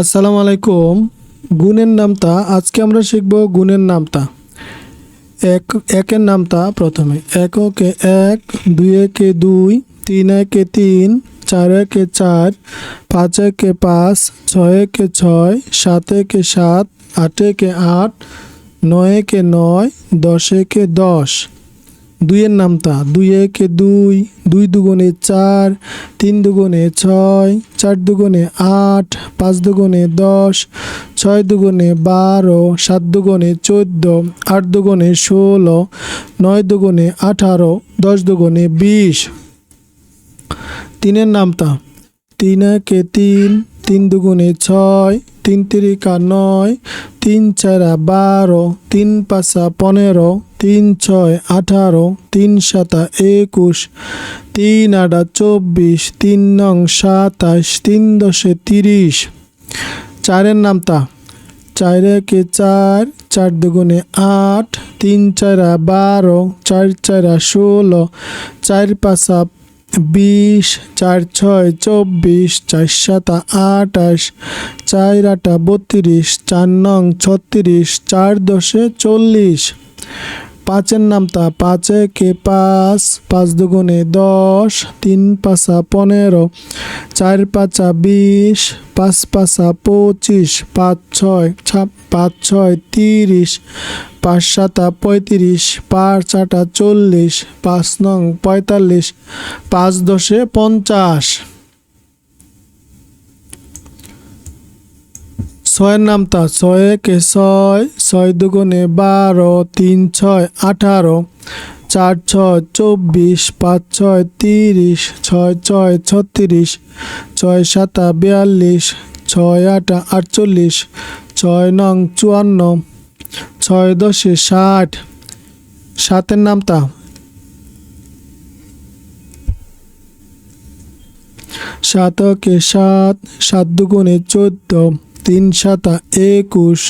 আসসালামু আলাইকুম। গুণের নামতা, আজকে আমরা শিখব গুণের নামতা। এক, একের নামতা প্রথমে। এক এককে এক দুই একে দুই তিন একে তিন চার একে চার পাঁচ একে পাঁচ ছয় একে ছয় সাত একে সাত আট একে আট নয় একে নয় দশ একে দশ। দুইয়ের নামতা, দুই একে দুই দুই দুগুণে চার, তিন দুগুণে ছয়, চার দুগুণে আট, পাঁচ দুগুণে দশ, ছয় দুগুণে বারো, সাত দুগুণে চোদ্দ, আট দুগুণে ষোলো, নয় দুগুণে আঠারো, দশ দুগুণে বিশ। তিনের নামতা, তিন একে তিন তিন দুগুণে ছয়, তিন তিরিকা নয়, তিন চারা বারো, তিন পাঁচা পনেরো, তিন ছয় আঠারো, তিন সাতা একুশ, তিন আটা চব্বিশ, তিন নং সাতাশ, তিন দশে তিরিশ। চারের নামতা। চার একে চার চার দুগুণে আট, তিন চারা বারো, চার চারা ষোলো, চার পাঁচা বিশ, চার ছয়, চব্বিশ, চার সাতা আটাশ চার আটা, বত্রিশ, চার নং, ছত্রিশ, চার দশে চল্লিশ। পাঁচের নামতা পাঁচে কে পাঁচ পাঁচ দুগুণে দশ, তিন পাঁচা পনেরো, চার পাঁচা বিশ, পাঁচ পাঁচা পঁচিশ, পাঁচ ছয় ছাপ পাঁচ ছয় তিরিশ, পাঁচ সাতা পঁয়ত্রিশ, পাঁচ আটা চল্লিশ, পাঁচ নং পঁয়তাল্লিশ, পাঁচ দশে পঞ্চাশ। ছয়ের নামতা, ছয় একে ছয় ছয় দুগুণে বারো, তিন ছয়, আঠারো, চার ছয়, চব্বিশ, পাঁচ ছয়, তিরিশ, ছয় ছয়, ছত্রিশ, ছয় সাতা, বিয়াল্লিশ, ছয় আটা, আটচল্লিশ, ছয় নং, চুয়ান্ন, ছয় দশে ষাট। সাতের নামতা? সাতকে সাত সাত দুগুণে চোদ্দ। তিন সাতা একুশ,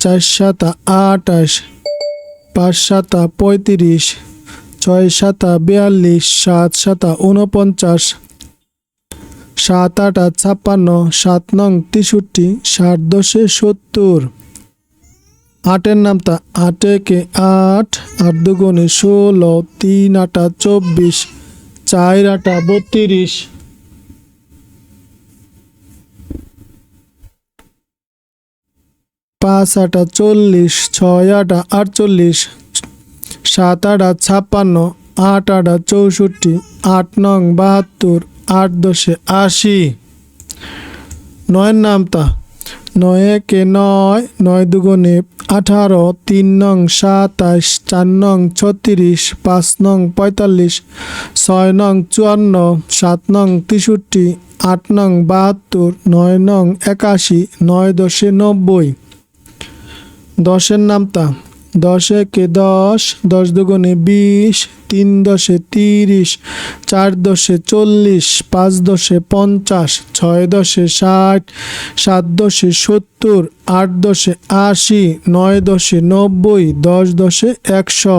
চার সাতা আটাশ, পাঁচ সাতা পঁয়ত্রিশ, ছয় সাতা বিয়াল্লিশ, সাত সাতা উনপঞ্চাশ সাত আটা ছাপ্পান্ন, সাত নং তেষট্টি, ষাট দশে সত্তর, আটের নামতা আট একে আট আট দুগুণে ষোলো, তিন আটা চব্বিশ, চার আটা বত্রিশ পাঁচ আটা চল্লিশ, ছয় আটা আটচল্লিশ, সাত আটা ছাপ্পান্ন, আট আটা চৌষট্টি, আট নং বাহাত্তর, আট দশে আশি। নয়ের নামতা। নয় একে নয় নয় দুগুণে আঠারো, তিন নং সাতাশ চার নং ছত্রিশ, পাঁচ নং পঁয়তাল্লিশ, ছয় নং চুয়ান্ন, সাত নং তেষট্টি, আট নং বাহাত্তর, নয় নং একাশি, নয় দশে নব্বই। দশের নামতা দশ একে দশ দশ দুগুণে বিশ, তিন দশে তিরিশ, চার দশে চল্লিশ, পাঁচ দশে পঞ্চাশ, ছয় দশে ষাট, সাত দশে সত্তর, আট দশে আশি, নয় দশে নব্বই, দশ দশে একশো।